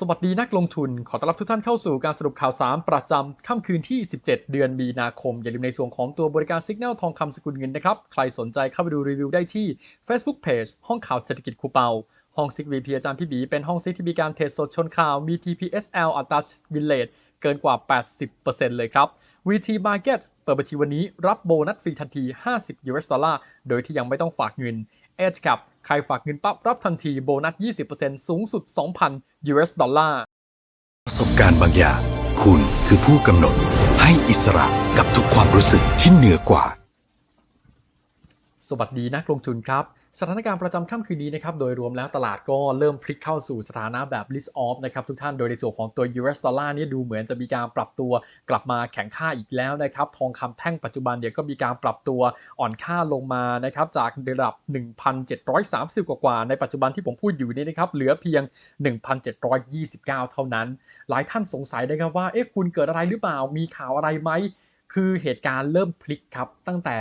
สวัสดีนักลงทุน ขอต้อนรับทุกท่านเข้าสู่การสรุปข่าวสารประจำค่ำคืนที่ 17 เดือนมีนาคม อย่าลืมในส่วนของตัวบริการสัญญาณทองคำสกุลเงินนะครับ ใครสนใจเข้าไปดูรีวิวได้ที่ Facebook Page ห้องข่าวเศรษฐกิจคูเปา ห้องซิกวีพีอาจารย์พี่บีเป็นห้องซิกที่มีการเทรดสดชนข่าว มี TPSL อัตราวินเลทเกินกว่า 80%เลยครับ VT Market เปิดบัญชีวันนี้รับโบนัสฟรีทันที 50 US ดอลลาร์ โดยที่ยังไม่ต้องฝากเงิน Edge ครับใครฝากเงินปั๊บรับทันทีโบนัส 20%สูงสุด 2,000 US ดอลลาร์ ประสบการณ์บางอย่าง คุณคือผู้กำหนด ให้อิสระกับทุกความรู้สึกที่เหนือกว่า สวัสดีนักลงทุนครับ สถานการณ์ประจำค่ำคืนนี้นะครับโดยรวมแล้วตลาดก็เริ่มพลิกเข้าสู่สถานะแบบ list off นะครับทุกท่านโดยในส่วนของตัว US ดอลลาร์เนี่ยดูเหมือนจะมีการปรับตัวกลับมาแข็งค่าอีกแล้วนะครับทองคำแท่งปัจจุบันเนี่ยก็มีการปรับตัวอ่อนค่าลงมานะครับจากระดับ 1,730 กว่าๆในปัจจุบันที่ผมพูดอยู่นี่นะครับเหลือเพียง 1,729 เท่านั้น หลายท่านสงสัยนะครับว่าเอ๊ะคุณเกิดอะไรหรือเปล่ามีข่าวอะไรไหมคือเหตุการณ์เริ่มพลิกครับตั้งแต่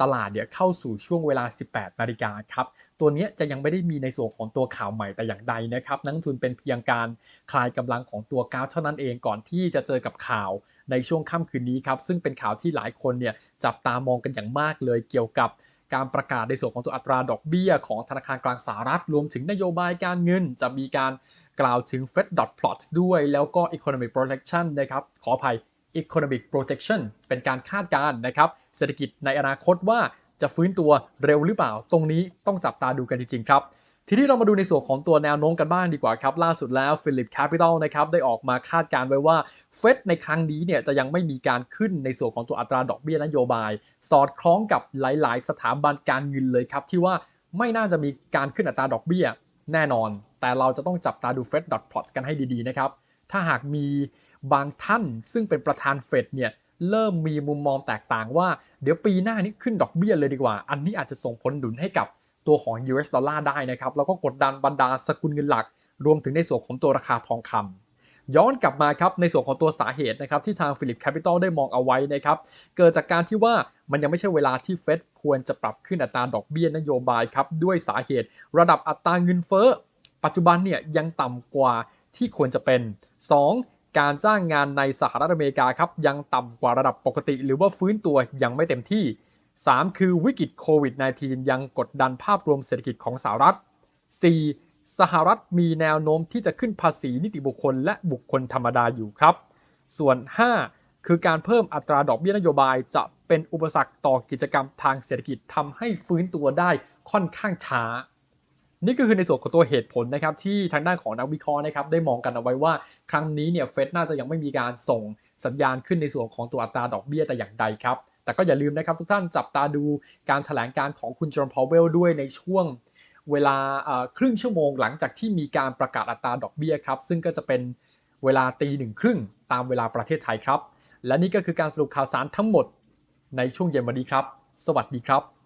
ตลาดเนี่ยเข้าสู่ช่วงเวลา 18 นาฬิกาครับ ตัวนี้จะยังไม่ได้มีในส่วนของตัวข่าวใหม่แต่อย่างใดนะครับ นักทุนเป็นเพียงการคลายกำลังของตัวกราฟเท่านั้นเองก่อนที่จะเจอกับข่าวในช่วงค่ำคืนนี้ครับ ซึ่งเป็นข่าวที่หลายคนเนี่ยจับตามองกันอย่างมากเลยเกี่ยวกับการประกาศในส่วนของตัวอัตราดอกเบี้ยของธนาคารกลางสหรัฐรวมถึงนโยบายการเงินจะมีการกล่าวถึง Fed dot plot ด้วยแล้วก็ economic projection นะครับขออภัย economic projection เป็นการคาดการณ์นะครับ เศรษฐกิจในอนาคตว่าจะฟื้นตัวเร็วหรือเปล่า ตรงนี้ต้องจับตาดูกันจริงๆครับ ทีนี้เรามาดูในส่วนของตัวแนวโน้มกันบ้างดีกว่าครับ ล่าสุดแล้ว Philip Capital นะครับได้ออกมาคาดการณ์ไว้ว่าเฟดในครั้งนี้เนี่ยจะยังไม่มีการขึ้นในส่วนของตัวอัตราดอกเบี้ยนโยบาย สอดคล้องกับหลายๆ สถาบันการเงินเลยครับที่ว่าไม่น่าจะมีการขึ้นอัตราดอกเบี้ยแน่นอน แต่เราจะต้องจับตาดู Fed dot plot กันให้ดีๆนะครับ ถ้าหากมีบางท่านซึ่งเป็นประธานเฟดเนี่ยเริ่มมีมุมมองแตกต่างว่า เดี๋ยวปีหน้านี้ขึ้นดอกเบี้ยเลยดีกว่า อันนี้อาจจะส่งผลหนุนให้กับตัวของ US ดอลลาร์ได้นะครับ แล้วก็กดดันบรรดาสกุลเงินหลัก รวมถึงในส่วนของตัวราคาทองคำย้อนกลับมาครับในส่วนของตัวสาเหตุนะครับที่ทางฟิลิปแคปิตอลได้มองเอาไว้นะครับ เกิดจากการที่ว่ามันยังไม่ใช่เวลาที่เฟดควรจะปรับขึ้นอัตราดอกเบี้ยนโยบายครับด้วยสาเหตุ ระดับอัตราเงินเฟ้อปัจจุบันเนี่ยยังต่ำกว่าที่ควรจะเป็น 2. การจ้างงานในสหรัฐอเมริกาครับยังต่ำกว่าระดับปกติ หรือว่าฟื้นตัวยังไม่เต็มที่ 3. คือวิกฤตโควิด -19 ยังกดดันภาพรวมเศรษฐกิจของสหรัฐ 4. สหรัฐมีแนวโน้มที่จะขึ้นภาษีนิติบุคคลและบุคคลธรรมดาอยู่ครับ ส่วน 5. คือการเพิ่มอัตราดอกเบี้ยนโยบายจะเป็นอุปสรรคต่อกิจกรรมทางเศรษฐกิจทำให้ฟื้นตัวได้ค่อนข้างช้า นี่ก็คือในส่วนของตัวเหตุผลนะครับที่ทางด้านของนักวิเคราะห์นะครับได้มองกันเอาไว้ว่า ครั้งนี้เนี่ยเฟดน่าจะยังไม่มีการส่งสัญญาณขึ้นในส่วนของตัวอัตราดอกเบี้ยแต่อย่างใดครับ แต่ก็อย่าลืมนะครับทุกท่านจับตาดูการแถลงการของคุณจอห์นพาวเวลด้วยในช่วงเวลาครึ่งชั่วโมงหลังจากที่มีการประกาศอัตราดอกเบี้ยครับซึ่งก็จะเป็นเวลาตีหนึ่งครึ่งตามเวลาประเทศไทยครับ และนี่ก็คือการสรุปข่าวสารทั้งหมดในช่วงเย็นวันนี้ครับ สวัสดีครับ